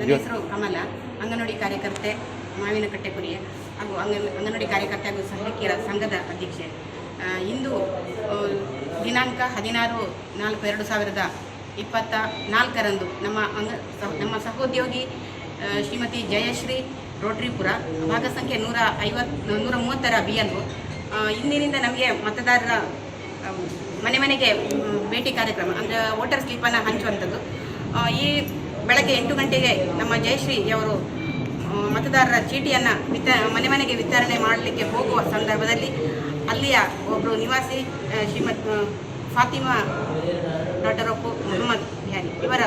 ನನ್ನ ಹೆಸರು ಕಮಲ ಅಂಗನವಾಡಿ ಕಾರ್ಯಕರ್ತೆ ಮಾವಿನಕಟ್ಟೆ ಕುರಿಯ. ಹಾಗೂ ಅಂಗನ ಅಂಗನವಾಡಿ ಕಾರ್ಯಕರ್ತೆ ಹಾಗೂ ಸಹಾಯಕಿಯರ ಸಂಘದ ಅಧ್ಯಕ್ಷೆ. ಇಂದು ದಿನಾಂಕ ಹದಿನಾರು ನಾಲ್ಕು ಎರಡು ಸಾವಿರದ ಇಪ್ಪತ್ತ ನಾಲ್ಕರಂದು ನಮ್ಮ ಅಂಗ ನಮ್ಮ ಸಹೋದ್ಯೋಗಿ ಶ್ರೀಮತಿ ಜಯಶ್ರೀ ರೋಟ್ರಿಪುರ ಭಾಗ ಸಂಖ್ಯೆ ನೂರ ಐವತ್ತು ನೂರ ಮೂವತ್ತರ ಬಿ ಇಂದಿನಿಂದ ನಮಗೆ ಮತದಾರರ ಮನೆ ಮನೆಗೆ ಭೇಟಿ ಕಾರ್ಯಕ್ರಮ, ಅಂದರೆ ವೋಟರ್ ಸ್ಲಿಪ್ಪನ್ನು ಹಂಚುವಂಥದ್ದು. ಈ ಬೆಳಗ್ಗೆ ಎಂಟು ಗಂಟೆಗೆ ನಮ್ಮ ಜಯಶ್ರೀ ಅವರು ಮತದಾರರ ಚೀಟಿಯನ್ನು ವಿತ ಮನೆ ಮನೆಗೆ ವಿತರಣೆ ಮಾಡಲಿಕ್ಕೆ ಹೋಗುವ ಸಂದರ್ಭದಲ್ಲಿ ಅಲ್ಲಿಯ ಒಬ್ಬರು ನಿವಾಸಿ ಶ್ರೀಮತ್ ಫಾತಿಮಾ ಡಾಕ್ಟರ್ ಆಫ್ ಮೊಹಮ್ಮದ್ ಬಿಹಾರಿ ಇವರ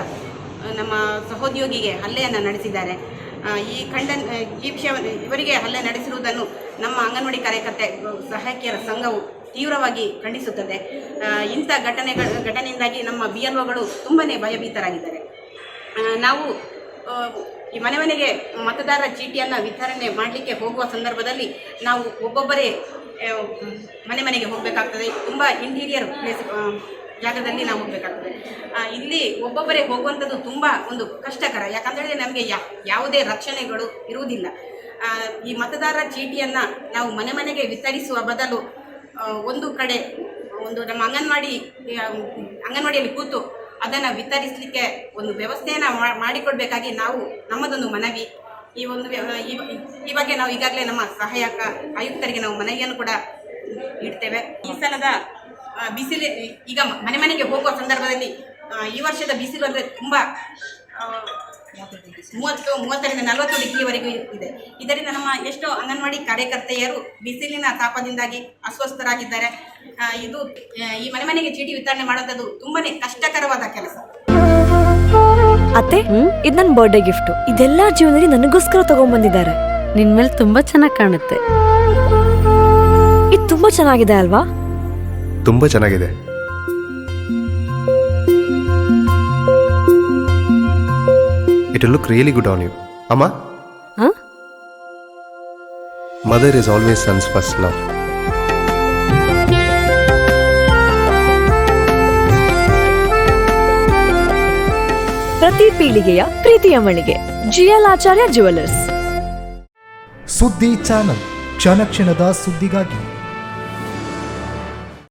ನಮ್ಮ ಸಹೋದ್ಯೋಗಿಗೆ ಹಲ್ಲೆಯನ್ನು ನಡೆಸಿದ್ದಾರೆ. ಈ ಖಂಡನ್ ಈ ವಿಷಯವನ್ನು ಇವರಿಗೆ ಹಲ್ಲೆ ನಡೆಸಿರುವುದನ್ನು ನಮ್ಮ ಅಂಗನವಾಡಿ ಕಾರ್ಯಕರ್ತೆ ಸಹಾಯಕಿಯರ ಸಂಘವು ತೀವ್ರವಾಗಿ ಖಂಡಿಸುತ್ತದೆ. ಇಂಥ ಘಟನೆಗಳ, ಘಟನೆಯಿಂದಾಗಿ ನಮ್ಮ ಬಿ ಎಲ್ ಒಗಳು ತುಂಬಾ ಭಯಭೀತರಾಗಿದ್ದಾರೆ. ನಾವು ಈ ಮನೆ ಮನೆಗೆ ಮತದಾರರ ಚೀಟಿಯನ್ನು ವಿತರಣೆ ಮಾಡಲಿಕ್ಕೆ ಹೋಗುವ ಸಂದರ್ಭದಲ್ಲಿ ನಾವು ಒಬ್ಬೊಬ್ಬರೇ ಮನೆ ಮನೆಗೆ ಹೋಗಬೇಕಾಗ್ತದೆ. ತುಂಬ ಇಂಟೀರಿಯರ್ ಪ್ಲೇಸ್ ಜಾಗದಲ್ಲಿ ನಾವು ಹೋಗಬೇಕಾಗ್ತದೆ. ಇಲ್ಲಿ ಒಬ್ಬೊಬ್ಬರೇ ಹೋಗುವಂಥದ್ದು ತುಂಬ ಒಂದು ಕಷ್ಟಕರ. ಯಾಕಂದರೆ ನಮಗೆ ಯಾವುದೇ ರಕ್ಷಣೆಗಳು ಇರುವುದಿಲ್ಲ. ಈ ಮತದಾರರ ಚೀಟಿಯನ್ನು ನಾವು ಮನೆ ಮನೆಗೆ ವಿತರಿಸುವ ಬದಲು ಒಂದು ಕಡೆ, ಒಂದು ನಮ್ಮ ಅಂಗನವಾಡಿ ಅಂಗನವಾಡಿಯಲ್ಲಿ ಕೂತು ಅದನ್ನು ವಿತರಿಸಲಿಕ್ಕೆ ಒಂದು ವ್ಯವಸ್ಥೆಯನ್ನು ಮಾಡಿಕೊಡಬೇಕಾಗಿ ನಾವು ನಮ್ಮದೊಂದು ಮನವಿ. ಈ ಒಂದು ಈ ಬಗ್ಗೆ ನಾವು ಈಗಾಗಲೇ ನಮ್ಮ ಸಹಾಯಕ ಆಯುಕ್ತರಿಗೆ ನಾವು ಮನವಿಯನ್ನು ಕೂಡ ಇಡ್ತೇವೆ. ಈ ಸಲದ ಬಿಸಿಲು, ಈಗ ಮನೆ ಮನೆಗೆ ಹೋಗುವ ಸಂದರ್ಭದಲ್ಲಿ ಈ ವರ್ಷದ ಬಿಸಿಲು ಅಂದರೆ ತುಂಬ ಮೂವತ್ತು ಮೂವತ್ತರಿಂದ ನಲವತ್ತು ಡಿಗ್ರಿವರೆಗೂ ಇದೆ. ಇದರಿಂದ ನಮ್ಮ ಎಷ್ಟೋ ಅಂಗನವಾಡಿ ಕಾರ್ಯಕರ್ತೆಯರು ಬಿಸಿಲಿನ ತಾಪದಿಂದಾಗಿ ಅಸ್ವಸ್ಥರಾಗಿದ್ದಾರೆ. ಇದು ಈ ಮನೆ ಮನೆಗೆ ಚೀಟಿ ವಿತರಣೆ ಮಾಡುವಂಥದ್ದು ತುಂಬಾನೇ ಕಷ್ಟಕರವಾದ ಕೆಲಸ. ಅತ್ತೆ ಇದು ನನ್ನ ಬರ್ಡೇ ಗಿಫ್ಟ್ ಇದೆಲ್ಲ ಜೀವನದಲ್ಲಿ ನನಗೋಸ್ಕರ ತಗೊಂಡ್ಬಂದಿದ್ದಾರೆ ನಿನ್ ಮೇಲೆ ತುಂಬಾ ಚೆನ್ನಾಗಿ ಕಾಣುತ್ತೆ. ಇದು ತುಂಬಾ ಚೆನ್ನಾಗಿದೆ ಅಲ್ವಾ? ತುಂಬಾ ಚೆನ್ನಾಗಿದೆ. ರಿಯಲಿ ಗುಡ್ ಆನ್ ಯು ಅಮ್ಮ ಹ? Mother is always sons first love ಪ್ರತಿ ಪೀಳಿಗೆಯ ಪ್ರೀತಿಯ ಮಳಿಗೆ. ಜಿಎಲ್ ಆಚಾರ್ಯ ಜುವೆಲ್ಲರ್ಸ್ ಸುದ್ದಿ ಚಾನಲ್. ಕ್ಷಣ ಕ್ಷಣದ ಸುದ್ದಿಗಾಗಿ.